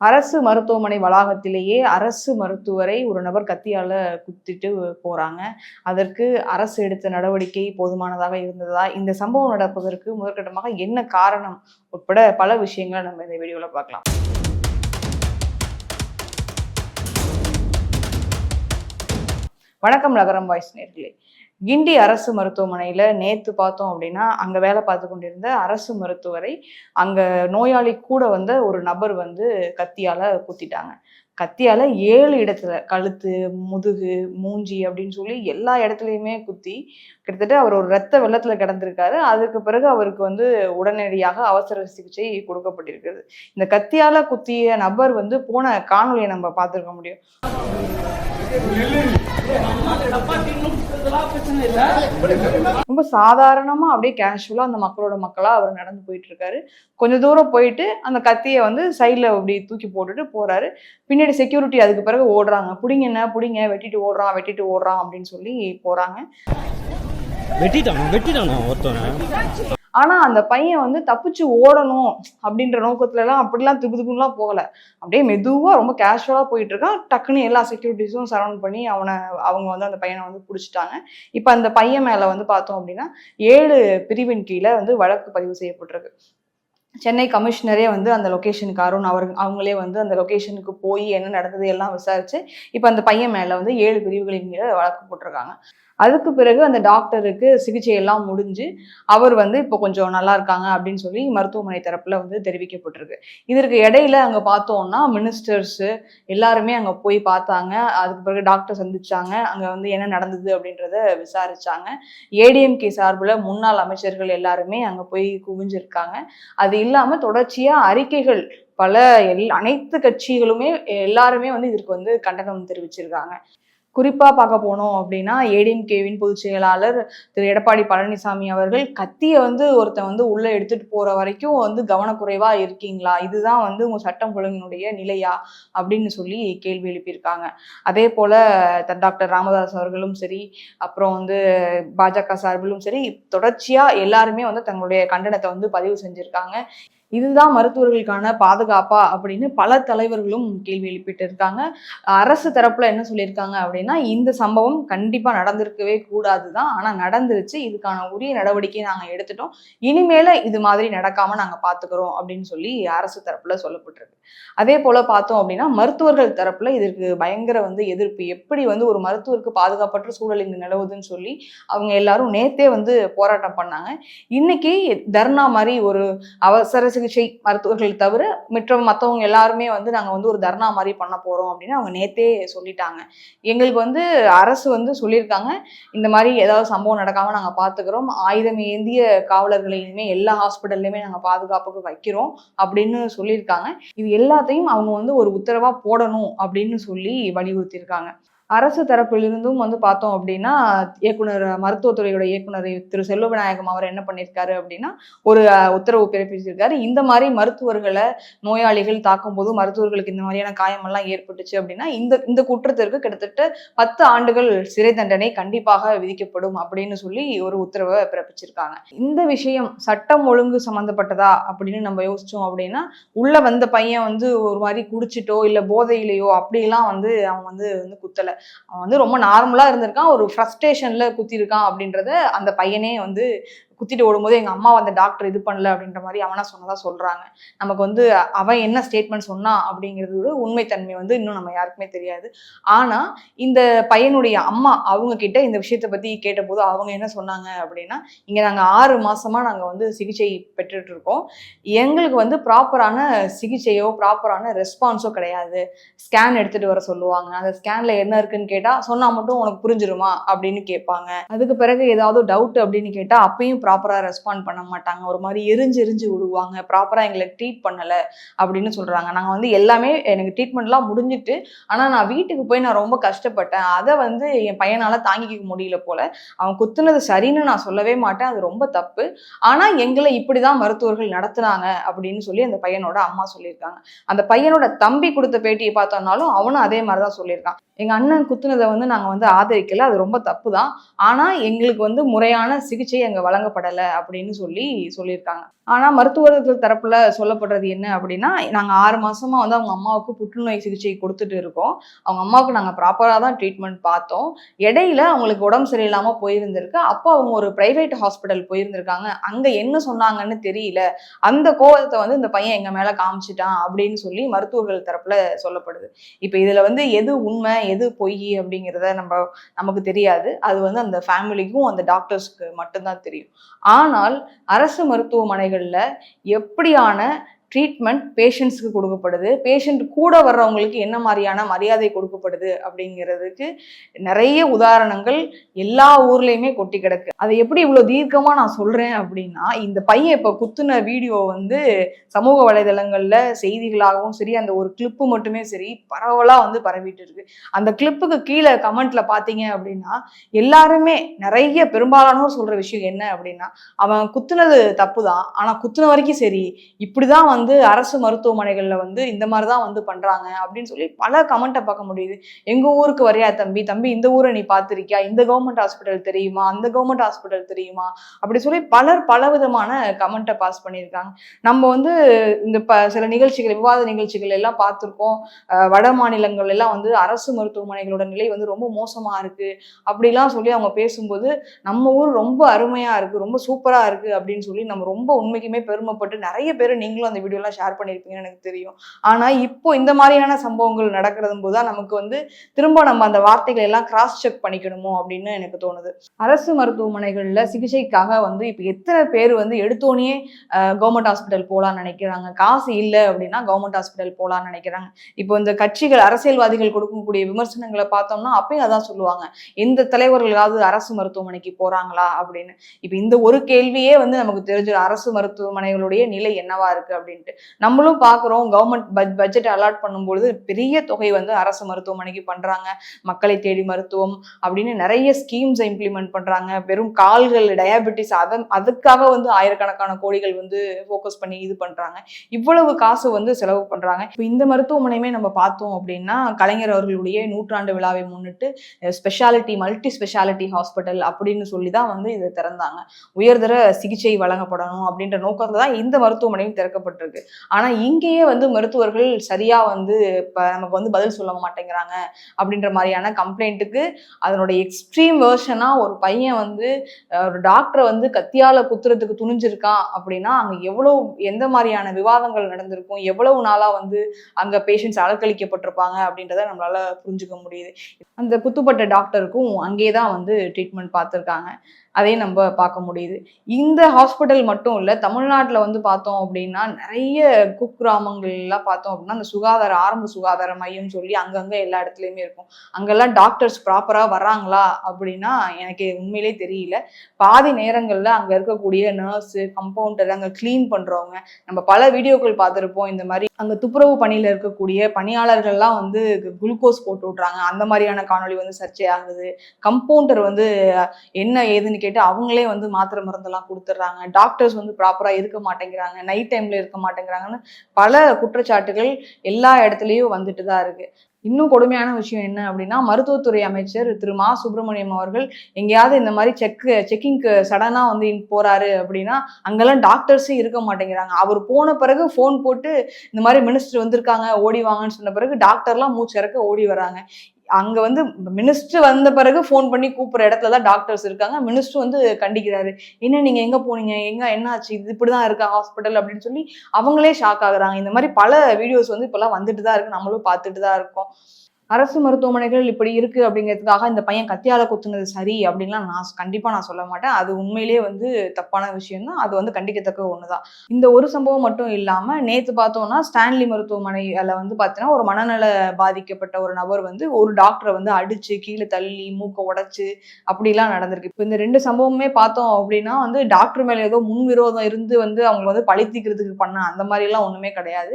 அரசு மருத்துவமனை வளாகத்திலேயே அரசு மருத்துவரை ஒரு நபர் கத்தியால குத்திட்டு போறாங்க. அதற்கு அரசு எடுத்த நடவடிக்கை போதுமானதாக இருந்ததா? இந்த சம்பவம் நடப்பதற்கு முதற்கட்டமாக என்ன காரணம் உட்பட பல விஷயங்களை நம்ம இந்த வீடியோல பார்க்கலாம். வணக்கம் நகரம் வாய்ஸ் நேர்களே. கிண்டி அரசு மருத்துவமனையில் நேற்று பார்த்தோம் அப்படின்னா அங்கே வேலை பார்த்து கொண்டிருந்த அரசு மருத்துவரை அங்கே நோயாளி கூட வந்த ஒரு நபர் வந்து கத்தியால் குத்திட்டாங்க. கத்தியால் ஏழு இடத்துல கழுத்து முதுகு மூஞ்சி அப்படின்னு சொல்லி எல்லா இடத்துலையுமே குத்தி கிட்டத்தட்ட அவர் ஒரு ரத்த வெள்ளத்தில் கிடந்திருக்காரு. அதுக்கு பிறகு அவருக்கு வந்து உடனடியாக அவசர சிகிச்சை கொடுக்கப்பட்டிருக்கிறது. இந்த கத்தியால் குத்திய நபர் வந்து போன காணொலியை நம்ம பார்த்துருக்க முடியும். ரொம்ப சாதாரணமா அப்படியே கேஷுவலா அந்த மக்களோட மக்களா அவர் நடந்து போயிட்டு இருக்காரு கொஞ்ச தூரம் போயிட்டு அந்த கத்தியை வந்து சைட்ல அப்படி தூக்கி போட்டுட்டு போறாரு. பின்னாடி செக்யூரிட்டி அதுக்கு பிறகு ஓடுறாங்க. புடிங்க என்ன? புடிங்க. வெட்டிட்டு ஓடுறான் வெட்டிட்டு ஓடுறான் அப்படின்னு சொல்லி போறாங்க. வெட்டிட்டானா? வெட்டிட்டானா ஒருத்தவனை ஆனா அந்த பையன் வந்து தப்பிச்சு ஓடணும் அப்படின்ற நோக்கத்துல எல்லாம் அப்படிலாம் திப்பு திப்புலாம் போகல. அப்படியே மெதுவா ரொம்ப கேஷுவலா போயிட்டு இருக்கான் டக்குன்னு எல்லா செக்யூரிட்டிஸும் சரௌண்ட் பண்ணி அவனை அவங்க வந்து அந்த பையனை வந்து பிடிச்சிட்டாங்க. இப்ப அந்த பையன் மேல வந்து பார்த்தோம் அப்படின்னா ஏழு பிரிவின் கீழே வந்து வழக்கு பதிவு செய்யப்பட்டிருக்கு. சென்னை கமிஷனரே வந்து அந்த லொகேஷனுக்கு அருண் அவர் அவங்களே வந்து அந்த லொக்கேஷனுக்கு போய் என்ன நடந்தது எல்லாம் விசாரிச்சு இப்போ அந்த பையன் மேலே வந்து ஏழு பிரிவுகளின் கீழே வழக்கு போட்டிருக்காங்க. அதுக்கு பிறகு அந்த டாக்டருக்கு சிகிச்சை எல்லாம் முடிஞ்சு அவர் வந்து இப்போ கொஞ்சம் நல்லா இருக்காங்க அப்படின்னு சொல்லி மருத்துவமனை தரப்புல வந்து தெரிவிக்கப்பட்டிருக்கு. இதற்கு இடையில அங்கே பார்த்தோம்னா மினிஸ்டர்ஸு எல்லாருமே அங்கே போய் பார்த்தாங்க. அதுக்கு பிறகு டாக்டர் சந்திச்சாங்க. அங்கே வந்து என்ன நடந்தது அப்படின்றத விசாரிச்சாங்க. ஏடிஎம்கே சார்பில் முன்னாள் அமைச்சர்கள் எல்லாருமே அங்கே போய் குவிஞ்சிருக்காங்க. அது இல்லாமல் தொடர்ச்சியாக அறிக்கைகள் பல எல் அனைத்து கட்சிகளுமே எல்லாருமே வந்து இதற்கு வந்து கண்டனம் தெரிவிச்சிருக்காங்க. குறிப்பாக பார்க்க போனோம் அப்படின்னா ஏடிஎம்கேவின் பொதுச் செயலாளர் திரு எடப்பாடி பழனிசாமி அவர்கள் கத்தியை வந்து ஒருத்தன் வந்து உள்ளே எடுத்துட்டு போகிற வரைக்கும் வந்து கவனக்குறைவாக இருக்கீங்களா? இதுதான் வந்து உங்கள் சட்டம் ஒழுங்கினுடைய நிலையா? அப்படின்னு சொல்லி கேள்வி எழுப்பியிருக்காங்க. அதே போல் டாக்டர் ராமதாஸ் அவர்களும் சரி அப்புறம் வந்து பாஜக சார்பிலும் சரி தொடர்ச்சியாக எல்லாருமே வந்து தங்களுடைய கண்டனத்தை வந்து பதிவு செஞ்சுருக்காங்க. இதுதான் மருத்துவர்களுக்கான பாதுகாப்பா அப்படின்னு பல தலைவர்களும் கேள்வி எழுப்பிட்டு இருக்காங்க அரசு தரப்புல என்ன சொல்லியிருக்காங்க அப்படின்னா இந்த சம்பவம் கண்டிப்பா நடந்திருக்கவே கூடாது தான் ஆனா நடந்துருச்சு. இதுக்கான உரிய நடவடிக்கை நாங்க எடுத்துட்டோம். இனிமேல இது மாதிரி நடக்காம நாங்க பாத்துக்கிறோம் அப்படின்னு சொல்லி அரசு தரப்புல சொல்லப்பட்டிருக்கு. அதே போல பார்த்தோம் அப்படின்னா மருத்துவர்கள் தரப்புல இதற்கு பயங்கர வந்து எதிர்ப்பு. எப்படி வந்து ஒரு மருத்துவருக்கு பாதுகாப்பற்ற சூழல் இங்கு நிலவுதுன்னு சொல்லி அவங்க எல்லாரும் நேத்தே வந்து போராட்டம் பண்ணாங்க. இன்னைக்கு தர்ணா மாதிரி ஒரு அவசர சிகிச்சை மருத்துவர்கள் தவிர மற்ற மற்றவங்க எல்லாருமே வந்து நாங்கள் வந்து ஒரு தர்ணா மாதிரி பண்ண போகிறோம் அப்படின்னு அவங்க நேத்தே சொல்லிட்டாங்க. எங்களுக்கு வந்து அரசு வந்து சொல்லியிருக்காங்க இந்த மாதிரி ஏதாவது சம்பவம் நடக்காமல் நாங்கள் பார்த்துக்கிறோம் ஆயுதம் ஏந்திய காவலர்களையுமே எல்லா ஹாஸ்பிட்டல்லையுமே நாங்கள் பாதுகாப்புக்கு வைக்கிறோம் அப்படின்னு சொல்லியிருக்காங்க. இது எல்லாத்தையும் அவங்க வந்து ஒரு உத்தரவாக போடணும் அப்படின்னு சொல்லி வலியுறுத்தியிருக்காங்க. அரசு தரப்பிலிருந்தும் வந்து பார்த்தோம் அப்படின்னா இயக்குனர் மருத்துவத்துறையோட இயக்குனர் திரு செல்வவிநாயகம் அவர் என்ன பண்ணியிருக்காரு அப்படின்னா ஒரு உத்தரவு பிறப்பிச்சிருக்காரு. இந்த மாதிரி மருத்துவர்களை நோயாளிகள் தாக்கும் போது மருத்துவர்களுக்கு இந்த மாதிரியான காயமெல்லாம் ஏற்பட்டுச்சு அப்படின்னா இந்த இந்த குற்றத்திற்கு கிட்டத்தட்ட பத்து ஆண்டுகள் சிறை தண்டனை கண்டிப்பாக விதிக்கப்படும் அப்படின்னு சொல்லி ஒரு உத்தரவை பிறப்பிச்சிருக்காங்க. இந்த விஷயம் சட்டம் ஒழுங்கு சம்மந்தப்பட்டதா அப்படின்னு நம்ம யோசிச்சோம் அப்படின்னா உள்ள வந்த பையன் வந்து ஒரு மாதிரி குடிச்சிட்டோ இல்லை போதையிலையோ அப்படிலாம் வந்து அவன் வந்து வந்து குத்தலை. அவன் வந்து ரொம்ப நார்மலா இருந்திருக்கான். ஒரு ஃப்ரஸ்ட்ரேஷனில் குத்திருக்கான் அப்படின்றத அந்த பையனே வந்து குத்திட்டு ஓடும்போது எங்கள் அம்மா அந்த டாக்டர் இது பண்ணல அப்படின்ற மாதிரி அவனா சொன்னதாக சொல்கிறாங்க நமக்கு வந்து அவன் என்ன ஸ்டேட்மெண்ட் சொன்னான் அப்படிங்கிறது உண்மைத்தன்மை வந்து இன்னும் நம்ம யாருக்குமே தெரியாது. ஆனால் இந்த பையனுடைய அம்மா அவங்க கிட்ட இந்த விஷயத்தை பற்றி கேட்டபோது அவங்க என்ன சொன்னாங்க அப்படின்னா இங்கே நாங்கள் ஆறு மாதமாக நாங்கள் வந்து சிகிச்சை பெற்றுட்டு இருக்கோம். எங்களுக்கு வந்து ப்ராப்பரான சிகிச்சையோ ப்ராப்பரான ரெஸ்பான்ஸோ கிடையாது. ஸ்கேன் எடுத்துகிட்டு வர சொல்லுவாங்க. அந்த ஸ்கேனில் என்ன இருக்குன்னு கேட்டால் சொன்னால் மட்டும் உனக்கு புரிஞ்சிருமா அப்படின்னு கேட்பாங்க. அதுக்கு பிறகு ஏதாவது டவுட் அப்படின்னு கேட்டால் அப்பயும் ப்ராப்பராக ரெஸ்பாண்ட் பண்ண மாட்டாங்க. ஒரு மாதிரி எரிஞ்சு எரிஞ்சு விடுவாங்க. ப்ராப்பராக எங்களை ட்ரீட் பண்ணலை அப்படின்னு சொல்கிறாங்க நாங்கள் வந்து எல்லாமே எனக்கு ட்ரீட்மெண்ட்லாம் முடிஞ்சிட்டு ஆனால் நான் வீட்டுக்கு போய் நான் ரொம்ப கஷ்டப்பட்டேன். அதை வந்து என் பையனால் தாங்கிக்க முடியல போல். அவன் குத்துனது சரின்னு நான் சொல்லவே மாட்டேன். அது ரொம்ப தப்பு. ஆனால் எங்களை இப்படி தான் மருத்துவர்கள் நடத்துனாங்க அப்படின்னு சொல்லி அந்த பையனோட அம்மா சொல்லியிருக்காங்க. அந்த பையனோட தம்பி கொடுத்த பேட்டியை பார்த்தோம்னாலும் அவனும் அதே மாதிரி தான் சொல்லியிருக்கான். எங்கள் அண்ணன் குத்துனதை வந்து நாங்கள் வந்து ஆதரிக்கல. அது ரொம்ப தப்பு தான் ஆனால் எங்களுக்கு வந்து முறையான சிகிச்சை அங்க வழங்கப்படலை அப்படின்னு சொல்லி சொல்லியிருக்காங்க. ஆனால் மருத்துவர்கள் தரப்பில் சொல்லப்படுறது என்ன அப்படின்னா நாங்கள் ஆறு மாதமாக வந்து அவங்க அம்மாவுக்கு புற்றுநோய் சிகிச்சை கொடுத்துட்டு இருக்கோம். அவங்க அம்மாவுக்கு நாங்கள் ப்ராப்பராக தான் ட்ரீட்மெண்ட் பார்த்தோம். இடையில அவங்களுக்கு உடம்பு சரியில்லாமல் போயிருந்திருக்கு. அப்போ அவங்க ஒரு ப்ரைவேட் ஹாஸ்பிட்டல் போயிருந்திருக்காங்க. அங்கே என்ன சொன்னாங்கன்னு தெரியல. அந்த கோவத்தை வந்து இந்த பையன் எங்கள் மேலே காமிச்சிட்டான் அப்படின்னு சொல்லி மருத்துவர்கள் தரப்பில் சொல்லப்படுது. இப்போ இதில் வந்து எது உண்மை எது பொய் அப்படிங்கிறத நம்ம நமக்கு தெரியாது. அது வந்து அந்த ஃபேமிலிக்கும் அந்த டாக்டர்ஸ்க்கு மட்டும்தான் தெரியும். ஆனால் அரசு மருத்துவமனைகள் மருத்துவமனைகள்ல எப்படியான ட்ரீட்மெண்ட் பேஷண்ட்ஸுக்கு கொடுக்கப்படுது. பேஷண்ட் கூட வர்றவங்களுக்கு என்ன மாதிரியான மரியாதை கொடுக்கப்படுது அப்படிங்கிறதுக்கு நிறைய உதாரணங்கள் எல்லா ஊர்லேயுமே கொட்டி கிடக்கு. அதை எப்படி இவ்வளோ தீர்க்கமாக நான் சொல்கிறேன் அப்படின்னா இந்த பையன் இப்போ குத்துன வீடியோ வந்து சமூக வலைதளங்களில் செய்திகளாகவும் சரி அந்த ஒரு கிளிப்பு மட்டுமே சரி பரவலாக வந்து பரவிட்டு இருக்கு. அந்த கிளிப்புக்கு கீழே கமெண்ட்ல பார்த்தீங்க அப்படின்னா எல்லாருமே நிறைய பெரும்பாலானோர் சொல்கிற விஷயம் என்ன அப்படின்னா அவன் குத்துனது தப்பு தான் ஆனால் குத்துன வரைக்கும் சரி இப்படிதான் வந்து அரசு மருத்துவமனைகளில் வந்து இந்த மாதிரி தான் வந்து பண்றாங்க அப்படின்னு சொல்லி பல கமெண்ட்டை பார்க்க முடியுது. எங்க ஊருக்கு வரையா தம்பி? தம்பி இந்த ஊரை நீ பார்த்துருக்கியா? இந்த கவர்மெண்ட் ஹாஸ்பிட்டல் தெரியுமா? அந்த கவர்மெண்ட் ஹாஸ்பிட்டல் தெரியுமா? அப்படி சொல்லி பலர் பல விதமான கமெண்ட்டை பாஸ் பண்ணியிருக்காங்க. நம்ம வந்து இந்த ப சில நிகழ்ச்சிகள் விவாத நிகழ்ச்சிகள் எல்லாம் பார்த்துருக்கோம். வட மாநிலங்கள் எல்லாம் வந்து அரசு மருத்துவமனைகளோட நிலை வந்து ரொம்ப மோசமா இருக்கு. அப்படிலாம் சொல்லி அவங்க பேசும்போது நம்ம ஊர் ரொம்ப அருமையாக இருக்கு ரொம்ப சூப்பராக இருக்கு அப்படின்னு சொல்லி நம்ம ரொம்ப உண்மைக்குமே பெருமைப்பட்டு நிறைய பேர் நீங்களும் அந்த வீடியோலாம் ஷேர் பண்ணியிருப்பீங்கன்னு எனக்கு தெரியும். ஆனா இப்போ இந்த மாதிரியான சம்பவங்கள் நடக்கிறது போது தான் நமக்கு வந்து திரும்ப நம்ம அந்த வார்த்தைகளை எல்லாம் கிராஸ் செக் பண்ணிக்கணுமோ அப்படின்னு எனக்கு தோணுது. அரசு மருத்துவமனைகள்ல சிகிச்சைக்காக வந்து இப்போ எத்தனை பேர் வந்து எடுத்தோடனே கவர்மெண்ட் ஹாஸ்பிட்டல் போகலான்னு நினைக்கிறாங்க. காசு இல்லை அப்படின்னா கவர்மெண்ட் ஹாஸ்பிட்டல் போகலான்னு நினைக்கிறாங்க. இப்போ இந்த கட்சிகள் அரசியல்வாதிகள் கொடுக்கக்கூடிய விமர்சனங்களை பார்த்தோம்னா அப்பயும் அதான் சொல்லுவாங்க. எந்த தலைவர்களாவது அரசு மருத்துவமனைக்கு போறாங்களா அப்படின்னு. இப்போ இந்த ஒரு கேள்வியே வந்து நமக்கு தெரிஞ்ச அரசு மருத்துவமனைகளுடைய நிலை என்னவா இருக்கு அப்படின்னு அப்படின்ட்டு. நம்மளும் பார்க்குறோம் கவர்மெண்ட் பட் பட்ஜெட் அலாட் பண்ணும்பொழுது பெரிய தொகை வந்து அரசு மருத்துவமனைக்கு பண்றாங்க. மக்களை தேடி மருத்துவம் அப்படின்னு நிறைய ஸ்கீம்ஸை இம்ப்ளிமெண்ட் பண்றாங்க. வெறும் கால்கள் டயபெட்டிஸ் அதன் அதுக்காக வந்து ஆயிரக்கணக்கான கோடிகள் வந்து ஃபோக்கஸ் பண்ணி இது பண்றாங்க. இவ்வளவு காசு வந்து செலவு பண்றாங்க. இப்போ இந்த மருத்துவமனையுமே நம்ம பார்த்தோம் அப்படின்னா கலைஞர் அவர்களுடைய நூற்றாண்டு விழாவை முன்னிட்டு ஸ்பெஷாலிட்டி மல்டி ஸ்பெஷாலிட்டி ஹாஸ்பிட்டல் அப்படின்னு சொல்லி தான் வந்து இதை திறந்தாங்க. உயர்தர சிகிச்சை வழங்கப்படணும் அப்படின்ற நோக்கத்தில் தான் இந்த மருத்துவமனையும் திறக்கப்பட்டிருக்கு. ஆனா இங்கேயே வந்து மருத்துவர்கள் சரியா வந்து இப்ப நமக்கு வந்து பதில் சொல்ல மாட்டேங்கிறாங்க அப்படின்ற மாதிரியான கம்ப்ளைண்ட்டுக்கு அதனுடைய எக்ஸ்ட்ரீம் வேர்ஷனா ஒரு பையன் வந்து ஒரு டாக்டரை வந்து கத்தியால குத்துறதுக்கு துணிஞ்சிருக்கான் அப்படின்னா அங்க எவ்வளவு எந்த மாதிரியான விவாதங்கள் நடந்திருக்கும் எவ்வளவு நாளா வந்து அங்க பேஷண்ட்ஸ் அலக்களிக்கப்பட்டிருப்பாங்க அப்படின்றத நம்மளால புரிஞ்சுக்க முடியுது. அந்த குத்துப்பட்ட டாக்டருக்கும் அங்கேயே தான் வந்து ட்ரீட்மெண்ட் பார்த்துருக்காங்க. அதையும் நம்ம பார்க்க முடியுது. இந்த ஹாஸ்பிட்டல் மட்டும் இல்லை தமிழ்நாட்டில் வந்து பார்த்தோம் அப்படின்னா நிறைய குக்கிராமங்கள்லாம் பார்த்தோம் அப்படின்னா அந்த சுகாதார ஆரம்ப சுகாதார மையம் சொல்லி அங்கங்கே எல்லா இடத்துலையுமே இருக்கும். அங்கெல்லாம் டாக்டர்ஸ் ப்ராப்பராக வராங்களா அப்படின்னா எனக்கு உண்மையிலே தெரியல. பாதி நேரங்களில் அங்கே இருக்கக்கூடிய நர்ஸு கம்பவுண்டர் அங்கே க்ளீன் பண்ணுறவங்க நம்ம பல வீடியோக்கள் பார்த்துருப்போம். இந்த மாதிரி அங்கே துப்புரவு பணியில் இருக்கக்கூடிய பணியாளர்கள்லாம் வந்து குளுக்கோஸ் போட்டு விட்றாங்க. அந்த மாதிரியான காணொளி வந்து சர்ச்சை ஆகுது. கம்பவுண்டர் வந்து என்ன ஏதுன்னு கேட்டு அவங்களே வந்து மாத்திரை மருந்தெல்லாம் கொடுத்துட்றாங்க. டாக்டர்ஸ் வந்து ப்ராப்பராக இருக்க மாட்டேங்கிறாங்க. நைட் டைம்ல இருக்க மாட்டேங்கிறாங்கன்னு பல குற்றச்சாட்டுகள் எல்லா இடத்துலையும் வந்துட்டு தான் இருக்கு. இன்னும் கொடுமையான விஷயம் என்ன அப்படின்னா மருத்துவத்துறை அமைச்சர் திரு மா சுப்பிரமணியம் அவர்கள் எங்கேயாவது இந்த மாதிரி செக் செக்கிங்க்கு சடனாக வந்து போகிறாரு போறாரு அப்படின்னா அங்கெல்லாம் டாக்டர்ஸும் இருக்க மாட்டேங்கிறாங்க. அவர் போன பிறகு ஃபோன் போட்டு இந்த மாதிரி மினிஸ்டர் வந்திருக்காங்க ஓடி வாங்கன்னு சொன்ன பிறகு டாக்டர்லாம் மூச்சிறக்க ஓடி வராங்க. அங்க வந்து மினிஸ்டர் வந்த பிறகு ஃபோன் பண்ணி கூப்பிடுற இடத்துல தான் டாக்டர்ஸ் இருக்காங்க. மினிஸ்டர் வந்து கண்டிக்கிறாரு. என்ன நீங்க எங்க போனீங்க? எங்க என்ன ஆச்சு? இது இப்படிதான் இருக்கா ஹாஸ்பிட்டல் அப்படின்னு சொல்லி அவங்களே ஷாக் ஆகுறாங்க. இந்த மாதிரி பல வீடியோஸ் வந்து இப்பெல்லாம் வந்துட்டு தான் இருக்கு. நம்மளும் பார்த்துட்டு தான் இருக்கோம். அரசு மருத்துவமனைகள் இப்படி இருக்கு அப்படிங்கிறதுக்காக இந்த பையன் கத்தியால குத்துனது சரி அப்படின்லாம் நான் கண்டிப்பா நான் சொல்ல மாட்டேன். அது உண்மையிலேயே வந்து தப்பான விஷயம் தான் அது வந்து கண்டிக்கத்தக்க ஒண்ணுதான். இந்த ஒரு சம்பவம் மட்டும் இல்லாம நேத்து பார்த்தோம்னா ஸ்டான்லி மருத்துவமனையில வந்து பார்த்தீங்கன்னா ஒரு மனநல பாதிக்கப்பட்ட ஒரு நபர் வந்து ஒரு டாக்டரை வந்து அடிச்சு கீழே தள்ளி மூக்க உடைச்சு அப்படிலாம் நடந்திருக்கு. இப்போ இந்த ரெண்டு சம்பவமே பார்த்தோம் அப்படின்னா வந்து டாக்டர் மேல ஏதோ முன் விரோதம் இருந்து வந்து அவங்க வந்து பழித்திக்கிறதுக்கு பண்ண அந்த மாதிரி எல்லாம் ஒண்ணுமே கிடையாது.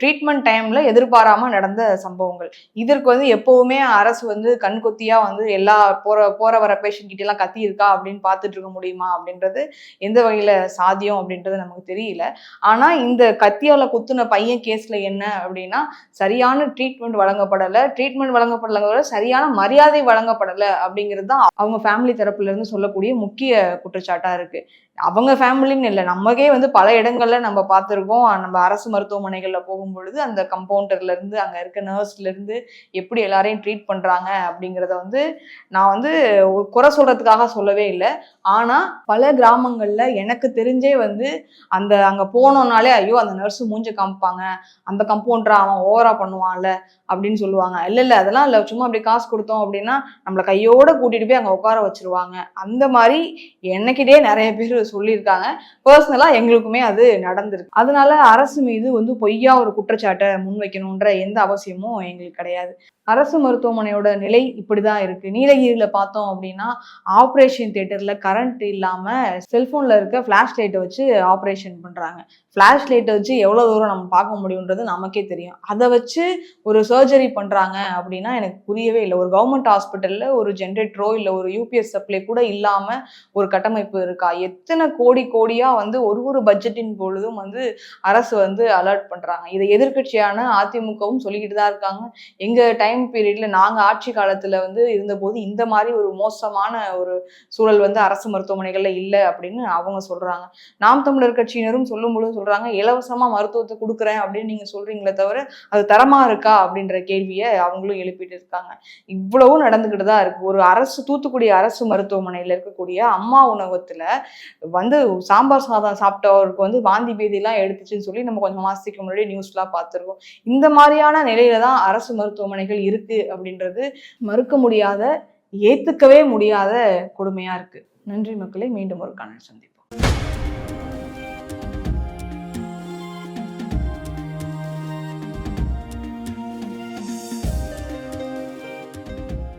ட்ரீட்மெண்ட் டைம்ல எதிர்பாராம நடந்த சம்பவங்கள். இது இதற்கு வந்து எப்பவுமே அரசு வந்து கண்கொத்தியா வந்து எல்லா போற போற வர பேஷண்ட் கிட்ட எல்லாம் கத்தி இருக்கா அப்படின்னு பார்த்துட்டு இருக்க முடியுமா அப்படின்றது எந்த வகையில சாத்தியம் அப்படின்றது நமக்கு தெரியல. ஆனா இந்த கத்தியால குத்துன பையன் கேஸ்ல என்ன அப்படின்னா சரியான ட்ரீட்மெண்ட் வழங்கப்படலை. ட்ரீட்மெண்ட் வழங்கப்படலங்கிற சரியான மரியாதை வழங்கப்படலை அப்படிங்கிறது தான் அவங்க ஃபேமிலி தரப்புல இருந்து சொல்லக்கூடிய முக்கிய குற்றச்சாட்டா இருக்கு. அவங்க ஃபேமிலின்னு இல்லை. நமக்கே வந்து பல இடங்கள்ல நம்ம பார்த்துருக்கோம். நம்ம அரசு மருத்துவமனைகளில் போகும் பொழுது அந்த கம்பவுண்டர்ல இருந்து அங்க இருக்க நர்ஸ்ல இருந்து எப்படி எல்லாரையும் ட்ரீட் பண்றாங்க அப்படிங்கிறத வந்து நான் வந்து குறை சொல்றதுக்காக சொல்லவே இல்லை. ஆனா பல கிராமங்கள்ல எனக்கு தெரிஞ்சே வந்து அந்த அங்க போனோம்னாலே ஐயோ அந்த நர்ஸ் மூஞ்ச காமிப்பாங்க. அந்த கம்பவுண்டர் அவன் ஓவரா பண்ணுவான்ல அப்படின்னு சொல்லுவாங்க. இல்ல இல்ல அதெல்லாம் இல்ல. சும்மா அப்படி காசு கொடுத்தோம் அப்படின்னா நம்மளை கையோட கூட்டிட்டு போய் அங்க உட்கார வச்சிருவாங்க. அந்த மாதிரி என்னைக்கிட்டே நிறைய பேர் சொல்லியிருக்காங்க. பர்சனலாக எங்களுக்குமே அது நடந்திருக்கு. அதனால அரசு மீது வந்து பொய்யா ஒரு குற்றச்சாட்டை முன்வைக்கணுன்ற எந்த அவசியமும் எங்களுக்கு கிடையாது. அரசு மருத்துவமனையோட நிலை இப்படிதான் இருக்கு. நீலகிரியில பார்த்தோம் அப்படின்னா ஆப்ரேஷன் தியேட்டர்ல கரண்ட் இல்லாம செல்போன்ல இருக்க ஃபிளாஷ் லைட்டை வச்சு ஆப்ரேஷன் பண்றாங்க. ஃபிளாஷ் லைட்டை வச்சு எவ்வளவு தூரம் நம்ம பார்க்க முடியுன்றது நமக்கே தெரியும். அதை வச்சு ஒரு சர்ஜரி பண்றாங்க அப்படின்னா எனக்கு புரியவே இல்லை. ஒரு கவர்மெண்ட் ஹாஸ்பிட்டல்ல ஒரு ஜென்ரேட்டரோ இல்லை ஒரு யூபிஎஸ் சப்ளை கூட இல்லாம ஒரு கட்டமைப்பு இருக்கா? எத்தனை கோடி கோடியா வந்து ஒரு ஒரு பட்ஜெட்டின் பொழுதும் வந்து அரசு வந்து அலர்ட் பண்றாங்க. இதை எதிர்க்கட்சியான அதிமுகவும் சொல்லிக்கிட்டு தான் இருக்காங்க. எங்க டைம் பீரியட்ல நாங்க ஆட்சி காலத்துல வந்து இருந்தபோது இந்த மாதிரி ஒரு மோசமான ஒரு சூழல் வந்து அரசு மருத்துவமனைகள்ல இல்லை அப்படின்னு அவங்க சொல்றாங்க. நாம் தமிழர் கட்சியினரும் சொல்லும் பொழுது சொல்றாங்க இலவசமா மருத்துவத்தை கொடுக்குறேன் அப்படின்னு நீங்க சொல்றீங்களே தவிர அது தரமா இருக்கா அப்படின்ற கேள்வியை அவங்களும் எழுப்பிட்டு இருக்காங்க. இவ்வளவும் நடந்துகிட்டு தான் இருக்கு. ஒரு அரசு தூத்துக்குடி அரசு மருத்துவமனையில இருக்கக்கூடிய அம்மா உணவகத்துல வந்து சாம்பார் சாதம் சாப்பிட்டவருக்கு வந்து வாந்தி பேதியெல்லாம் எடுத்துச்சுன்னு சொல்லி நம்ம கொஞ்சம் மாசத்துக்கு முன்னாடி நியூஸ்லாம் பார்த்துருக்கோம். இந்த மாதிரியான நிலையில தான் அரசு மருத்துவமனைகள் இருக்கு அப்படின்றது மறுக்க முடியாத ஏத்துக்கவே முடியாத கொடுமையா இருக்கு. நன்றி மக்களே மீண்டும் ஒரு காணல் சந்திப்போம்.